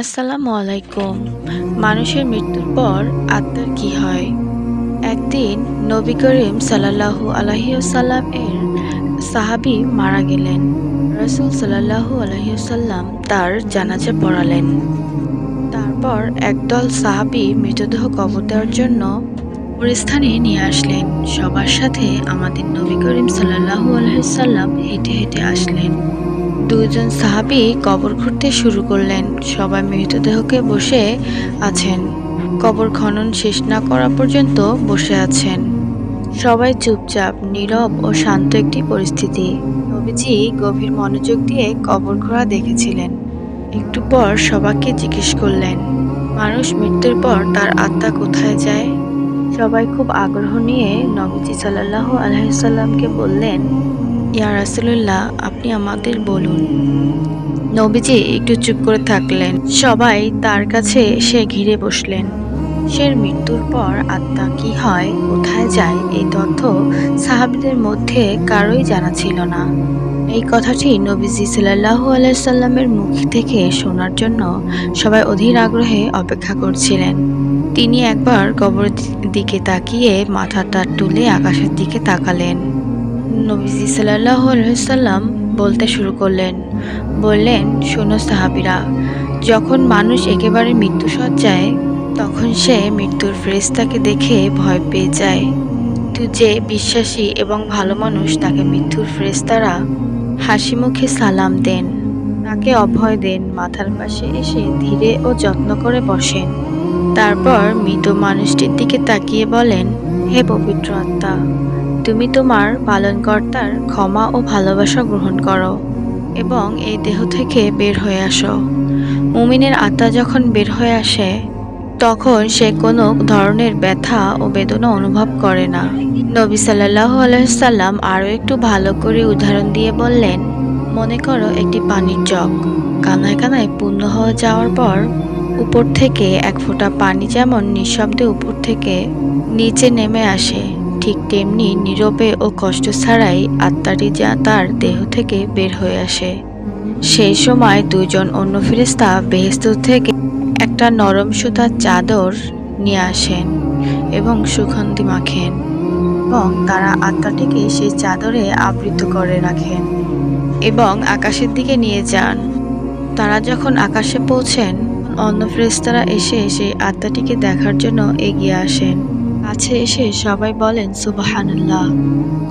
আসসালামু আলাইকুম। মানুষের মৃত্যুর পর আত্মার কি হয়? একদিন নবী করিম সাল্লাল্লাহু আলহিউসাল্লাম এর সাহাবি মারা গেলেন। রসুল সাল্লাল্লাহু আলহিউসাল্লাম তার জানাজা পড়ালেন। তারপর একদল সাহাবি মৃতদেহ কবর দেওয়ার জন্য কবরস্থানে নিয়ে আসলেন। সবার সাথে আমাদের নবী করিম সাল্লাল্লাহু আলহিউসাল্লাম হেঁটে হেঁটে আসলেন। দুজন সাহাবি কবর খুঁড়তে শুরু করলেন। সবাই মৃতদেহকে বসে আছেন। কবর খনন শেষ না করা পর্যন্ত বসে আছেন। সবাই চুপচাপ, নীরব ও শান্ত একটি পরিস্থিতি। নবীজি গভীর মনোযোগ দিয়ে কবর খোঁড়া দেখেছিলেন। একটু পর সবাইকে জিজ্ঞেস করলেন, মানুষ মৃত্যুর পর তার আত্মা কোথায় যায়? সবাই খুব আগ্রহ নিয়ে নবীজি সাল্লাল্লাহু আলহিসাল্লামকে বললেন, ইয়া রাসূলুল্লাহ আপনি আমাদের বলুন। নবীজি একটু চুপ করে থাকলেন। সবাই তার কাছে এসে ঘিরে বসলেন। সে মৃত্যুর পর আত্মা কি হয়, কোথায় যায়, এই তথ্য সাহাবিদের মধ্যে কারোই জানা ছিল না। এই কথাটি নবীজি সাল্লাল্লাহু আলাইসাল্লামের মুখ থেকে শোনার জন্য সবাই অধীর আগ্রহে অপেক্ষা করছিলেন। তিনি একবার কবরের দিকে তাকিয়ে মাথাটা তুলে আকাশের দিকে তাকালেন। নবীজি সাল্লাহ সাল্লাম বলতে শুরু করলেন। বললেন, শোনো সাহাবিরা, যখন মানুষ একেবারে মৃত্যুসজ্জায়, তখন সে মৃত্যুর ফেরেস্তাকে দেখে ভয় পেয়ে যায়। কিন্তু যে বিশ্বাসী এবং ভালো মানুষ তাকে মৃত্যুর ফেরেস্তারা হাসি মুখে সালাম দেন, তাকে অভয় দেন, মাথার পাশে এসে ধীরে ও যত্ন করে বসেন। তারপর মৃত মানুষটির দিকে তাকিয়ে বলেন, হে পবিত্র আত্মা তুমি তোমার পালনকর্তার ক্ষমা ও ভালোবাসা গ্রহণ করো এবং এই দেহ থেকে বের হয়ে আসো। মুমিনের আত্মা যখন বের হয়ে আসে, তখন সে কোনো ধরনের ব্যথা ও বেদনা অনুভব করে না। নবী সাল্লাহ আলহাম আরও একটু ভালো করে উদাহরণ দিয়ে বললেন, মনে করো একটি পানির জগ কানায় কানায় পূর্ণ হয়ে যাওয়ার পর উপর থেকে এক ফোঁটা পানি যেমন নিঃশব্দে উপর থেকে নিচে নেমে আসে। ঠিক তেমনি নীরবে ও কষ্ট ছাড়াই আত্মাটি যা তার দেহ থেকে বের হয়ে আসে। সেই সময় দুজন অন্য ফেরেস্তা বেহেস্ত থেকে একটা নরম সুতার চাদর নিয়ে আসেন এবং সুগন্ধি মাখেন এবং তারা আত্মাটিকে সেই চাদরে আবৃত করে রাখেন এবং আকাশের দিকে নিয়ে যান। তারা যখন আকাশে পৌঁছেন, অন্য ফেরেস্তারা এসে সেই আত্মাটিকে দেখার জন্য এগিয়ে আসেন। কাছে এসে সবাই বলেন সুবাহান্লাহ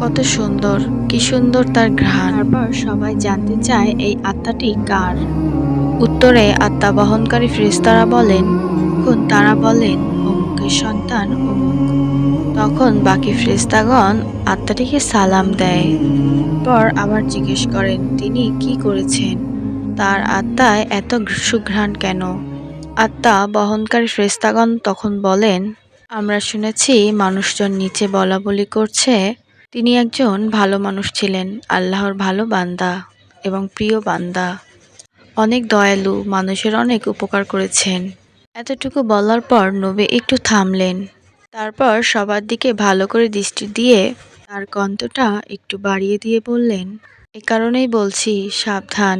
কত সুন্দর, কি সুন্দর তার ঘ্রাণ। তারপর সবাই জানতে চায়, এই আত্মাটি কার? উত্তরে আত্মা বহনকারী ফ্রেস্তারা বলেন তখন তারা বলেন, অমুকের সন্তান, অমুক। তখন বাকি ফ্রেস্তাগণ আত্মাটিকে সালাম দেয়। পর আবার জিজ্ঞেস করেন, তিনি কি করেছেন? তার আত্মায় এত সুঘ্রাণ কেন? আত্মা বহনকারী ফ্রেস্তাগণ তখন বলেন আমরা শুনেছি, মানুষজন নিচে বলা বলি করছে। তিনি একজন ভালো মানুষ ছিলেন, আল্লাহর ভালো বান্দা এবং প্রিয় বান্দা। অনেক দয়ালু, মানুষের অনেক উপকার করেছেন। এতটুকু বলার পর নবী একটু থামলেন। তারপর সবার দিকে ভালো করে দৃষ্টি দিয়ে তার কণ্ঠটা একটু বাড়িয়ে দিয়ে বললেন, এ কারণেই বলছি, সাবধান।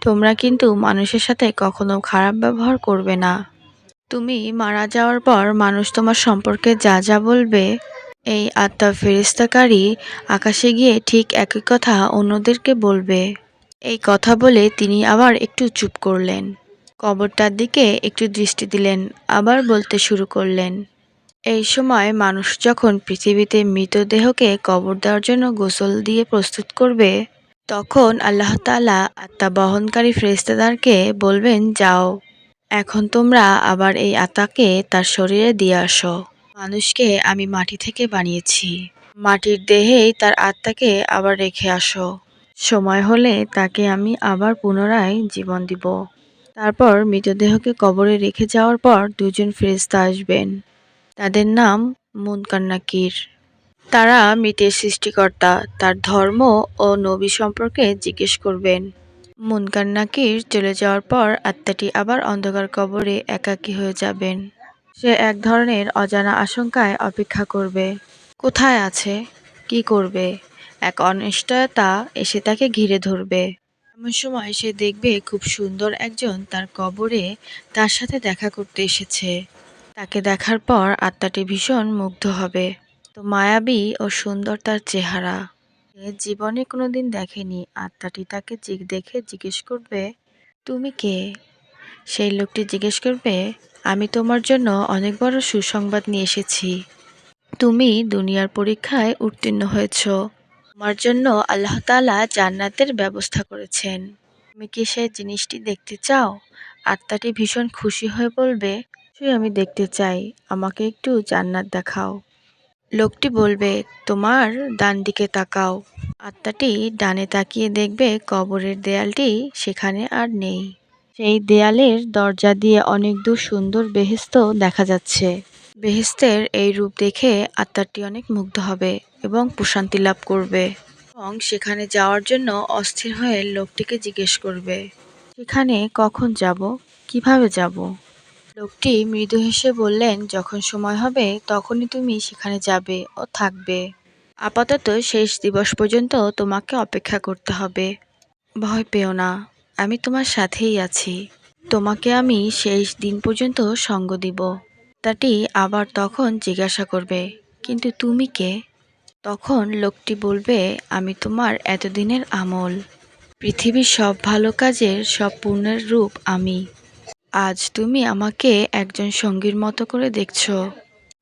তোমরা কিন্তু মানুষের সাথে কখনো খারাপ ব্যবহার করবে না। তুমি মারা যাওয়ার পর মানুষ তোমার সম্পর্কে যা যা বলবে, এই আত্মা ফেরিস্তাকারী আকাশে গিয়ে ঠিক একই কথা অন্যদেরকে বলবে। এই কথা বলে তিনি আবার একটু চুপ করলেন। কবরটার দিকে একটু দৃষ্টি দিলেন, আবার বলতে শুরু করলেন, এই সময় মানুষ যখন পৃথিবীতে মৃতদেহকে কবর দেওয়ার জন্য গোসল দিয়ে প্রস্তুত করবে, তখন আল্লাহ তালা আত্মা বহনকারী ফেরেস্তাদারকে বলবেন, যাও। এখন তোমরা আবার এই আত্মাকে তার শরীরে দিয়ে আসো। মানুষকে আমি মাটি থেকে বানিয়েছি। মাটির দেহেই তার আত্মাকে আবার রেখে আসো। সময় হলে তাকে আমি আবার পুনরায় জীবন দিব। তারপর মৃতদেহকে কবরে রেখে যাওয়ার পর দুজন ফেরেস্তা আসবেন। তাদের নাম মুনকান্নাকির। তারা মৃতের সৃষ্টিকর্তা, তার ধর্ম ও নবী সম্পর্কে জিজ্ঞেস করবেন। মুনকার নাকির চলে যাওয়ার পর আত্মাটি আবার অন্ধকার কবরে একাকী হয়ে যাবেন। সে এক ধরনের অজানা আশঙ্কায় অপেক্ষা করবে। কোথায় আছে? কি করবে? এক অনিশ্চয়তা এসে তাকে ঘিরে ধরবে। এমন সময় সে দেখবে খুব সুন্দর একজন তার কবরে তার সাথে দেখা করতে এসেছে। তাকে দেখার পর আত্মাটি ভীষণ মুগ্ধ হবে। তো মায়াবী ও সুন্দর তার চেহারা। জীবনে কোনোদিন দেখেনি। আত্মাটি তাকে দেখে জিজ্ঞেস করবে, তুমি কে? সেই লোকটি জিজ্ঞেস করবে, আমি তোমার জন্য অনেক বড় সুসংবাদ নিয়ে এসেছি। তুমি দুনিয়ার পরীক্ষায় উত্তীর্ণ হয়েছ। তোমার জন্য আল্লাহ তাআলা জান্নাতের ব্যবস্থা করেছেন। তুমি কি সেই জিনিসটি দেখতে চাও? আত্মাটি ভীষণ খুশি হয়ে বলবে, "অবশ্যই আমি দেখতে চাই। আমাকে একটু জান্নাত দেখাও। লোকটি বলবে, তোমার ডান দিকে তাকাও। আত্মাটি ডানে তাকিয়ে দেখবে কবরের দেয়ালটি সেখানে আর নেই। সেই দেয়ালের দরজা দিয়ে অনেক দূর সুন্দর বেহেস্ত দেখা যাচ্ছে। বেহেস্তের এই রূপ দেখে আত্মাটি অনেক মুগ্ধ হবে এবং প্রশান্তি লাভ করবে এবং সেখানে যাওয়ার জন্য অস্থির হয়ে লোকটিকে জিজ্ঞেস করবে, সেখানে কখন যাব? কীভাবে যাব? লোকটি মৃদু হেসে বললেন, যখন সময় হবে, তখনই তুমি সেখানে যাবে ও থাকবে। আপাতত শেষ দিবস পর্যন্ত তোমাকে অপেক্ষা করতে হবে। ভয় পেও না, আমি তোমার সাথেই আছি। তোমাকে আমি শেষ দিন পর্যন্ত সঙ্গ দিব। তাটি আবার তখন জিজ্ঞাসা করবে, কিন্তু তুমি কে? তখন লোকটি বলবে, আমি তোমার এতদিনের আমল। পৃথিবীর সব ভালো কাজের সব পূর্ণের রূপ আমি। আজ তুমি আমাকে একজন সঙ্গীর মতো করে দেখছ।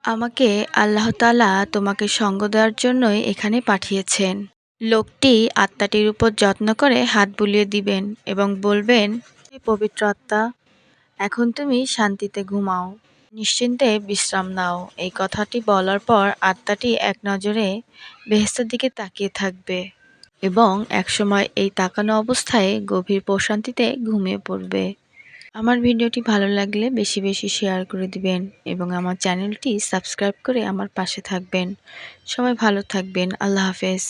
আমাকে আল্লাহ তাআলা তোমাকে সঙ্গ দেওয়ার জন্যই এখানে পাঠিয়েছেন। লোকটি আত্মাটির উপর যত্ন করে হাত বুলিয়ে দিবেন এবং বলবেন পবিত্র আত্মা, এখন তুমি শান্তিতে ঘুমাও। নিশ্চিন্তে বিশ্রাম নাও। এই কথাটি বলার পর আত্মাটি এক নজরে বেহেস্তের দিকে তাকিয়ে থাকবে এবং একসময় এই তাকানো অবস্থায় গভীর প্রশান্তিতে ঘুমিয়ে পড়বে। আমার ভিডিওটি ভালো লাগলে বেশি বেশি শেয়ার করে দিবেন এবং আমার চ্যানেলটি সাবস্ক্রাইব করে আমার পাশে থাকবেন। সবাই ভালো থাকবেন। আল্লাহ হাফেজ।